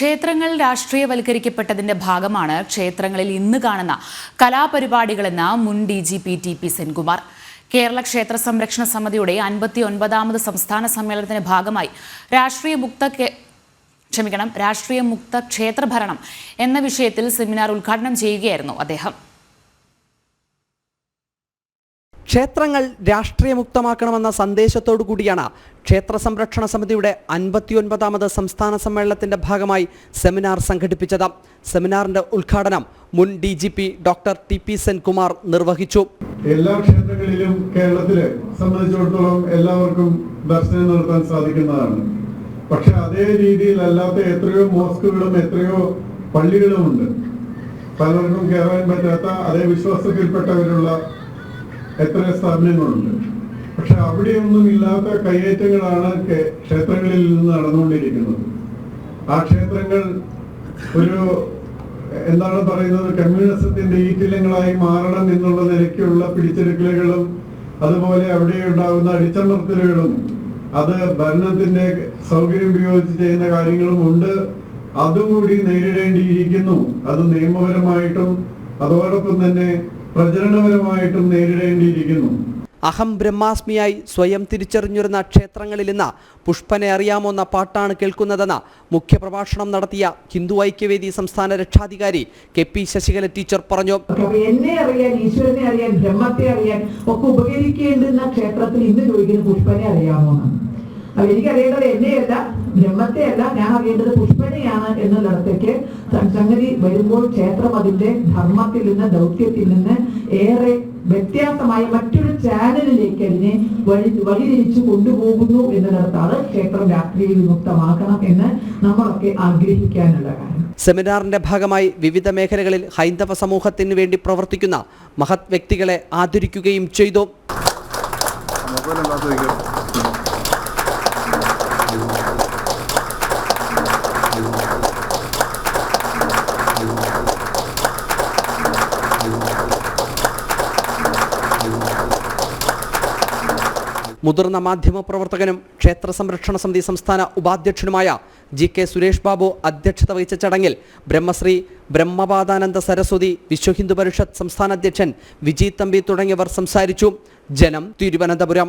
ക്ഷേത്രങ്ങൾ രാഷ്ട്രീയവൽക്കരിക്കപ്പെട്ടതിന്റെ ഭാഗമാണ് ക്ഷേത്രങ്ങളിൽ ഇന്ന് കാണുന്ന കലാപരിപാടികളെന്ന് മുൻ D G P T P Senkumar. Kerala ക്ഷേത്ര സംരക്ഷണ സമിതിയുടെ അൻപത്തി ഒൻപതാമത് സംസ്ഥാന സമ്മേളനത്തിന്റെ ഭാഗമായി രാഷ്ട്രീയ മുക്ത ക്ഷമിക്കണം രാഷ്ട്രീയ മുക്ത ക്ഷേത്രഭരണം എന്ന വിഷയത്തിൽ സെമിനാർ ഉദ്ഘാടനം ചെയ്യുകയായിരുന്നു അദ്ദേഹം. ക്ഷേത്രങ്ങൾ രാഷ്ട്രീയമുക്തമാക്കണമെന്ന സന്ദേശത്തോടു കൂടിയാണ് ക്ഷേത്ര സംരക്ഷണ സമിതിയുടെ അൻപത്തിയൊൻപതാമത് സംസ്ഥാന സമ്മേളനത്തിന്റെ ഭാഗമായി സെമിനാർ സംഘടിപ്പിച്ചത്. സെമിനാറിന്റെ ഉദ്ഘാടനം മുൻ D G P doctor T P Senkumar നിർവഹിച്ചു. എല്ലാ ക്ഷേത്രങ്ങളിലും കേരളത്തിലെ സംബന്ധിച്ചിടത്തോളം എല്ലാവർക്കും ദർശനം നടത്താൻ സാധിക്കുന്നതാണ്. പക്ഷെ അതേ രീതിയിൽ അല്ലാത്ത എത്രയോ മോസ്കുകളും എത്രയോ പള്ളികളും ഉണ്ട് പലർക്കും കയറാൻ പറ്റാത്ത അതേ വിശ്വാസത്തിൽപ്പെട്ടവരുള്ള എത്രയോ സ്ഥാപനങ്ങളുണ്ട്? പക്ഷെ അവിടെയൊന്നും ഇല്ലാത്ത കയ്യേറ്റങ്ങളാണ് ക്ഷേത്രങ്ങളിൽ നിന്ന് നടന്നുകൊണ്ടിരിക്കുന്നത്. ആ ക്ഷേത്രങ്ങൾ ഒരു എന്താണ് പറയുന്നത് കമ്മ്യൂണിസത്തിന്റെ ഈറ്റിലങ്ങളായി മാറണം എന്നുള്ള നിലയ്ക്കുള്ള പിടിച്ചെടുക്കലുകളും അതുപോലെ അവിടെ ഉണ്ടാകുന്ന അടിച്ചമർത്തലുകളും അത് ഭരണത്തിന്റെ സൗകര്യം ഉപയോഗിച്ച് ചെയ്യുന്ന കാര്യങ്ങളും ഉണ്ട്. അതുകൂടി നേരിടേണ്ടിയിരിക്കുന്നു. അത് നിയമപരമായിട്ടും അതോടൊപ്പം തന്നെ പ്രചരണപരമായിട്ടും നേരിടേണ്ടിയിരിക്കുന്നു. അഹം ബ്രഹ്മാസ്മിയായി സ്വയം തിരിച്ചറിഞ്ഞിരുന്ന ക്ഷേത്രങ്ങളിൽ ഇന്ന് പുഷ്പനെ അറിയാമോന്ന പാട്ടാണ് കേൾക്കുന്നതെന്ന് മുഖ്യപ്രഭാഷണം നടത്തിയ ഹിന്ദു ഐക്യവേദി സംസ്ഥാന രക്ഷാധികാരി കെ പി ശശികല ടീച്ചർ പറഞ്ഞു. എന്നെ അറിയാൻ ഈശ്വരനെ അറിയാൻ ബ്രഹ്മത്തെ അറിയാൻ ഒക്കെ ഉപകരിക്കേണ്ടുന്ന ക്ഷേത്രത്തിൽ ഇന്ന് ചോദിക്കുന്ന പുഷ്പനെ അറിയാമോ അപ്പൊ എനിക്കറിയേണ്ടത് എന്നെയല്ല ബ്രഹ്മത്തെ അല്ല ഞാൻ അറിയേണ്ടത് പുഷ്പനെയാണ് എന്നുള്ളിടത്തേക്ക് സംഗതി വരുമ്പോൾ ക്ഷേത്രം അതിന്റെ ധർമ്മത്തിൽ നിന്ന് ദൗത്യത്തിൽ നിന്ന് ഏറെ വ്യത്യാസമായ മറ്റൊരു ചാനലിലേക്ക് അതിനെ വഴി വഴിതിരിച്ചു കൊണ്ടുപോകുന്നു എന്നിടത്താണ് ക്ഷേത്രം രാത്രിയിൽ വിമുക്തമാക്കണം എന്ന് നമ്മളൊക്കെ ആഗ്രഹിക്കാനുള്ള കാരണം. സെമിനാറിന്റെ ഭാഗമായി വിവിധ മേഖലകളിൽ ഹൈന്ദവ സമൂഹത്തിന് വേണ്ടി പ്രവർത്തിക്കുന്ന മഹത് വ്യക്തികളെ ആദരിക്കുകയും ചെയ്തു. മുതിർന്ന മാധ്യമപ്രവർത്തകനും ക്ഷേത്ര സംരക്ഷണ സമിതി സംസ്ഥാന ഉപാധ്യക്ഷനുമായ ജി കെ സുരേഷ് ബാബു അധ്യക്ഷത വഹിച്ച ചടങ്ങിൽ ബ്രഹ്മശ്രീ ബ്രഹ്മപാദാനന്ദ സരസ്വതി വിശ്വഹിന്ദു പരിഷത്ത് സംസ്ഥാന അധ്യക്ഷൻ വിജയ് തമ്പി തുടങ്ങിയവർ സംസാരിച്ചു. ജനം തിരുവനന്തപുരം.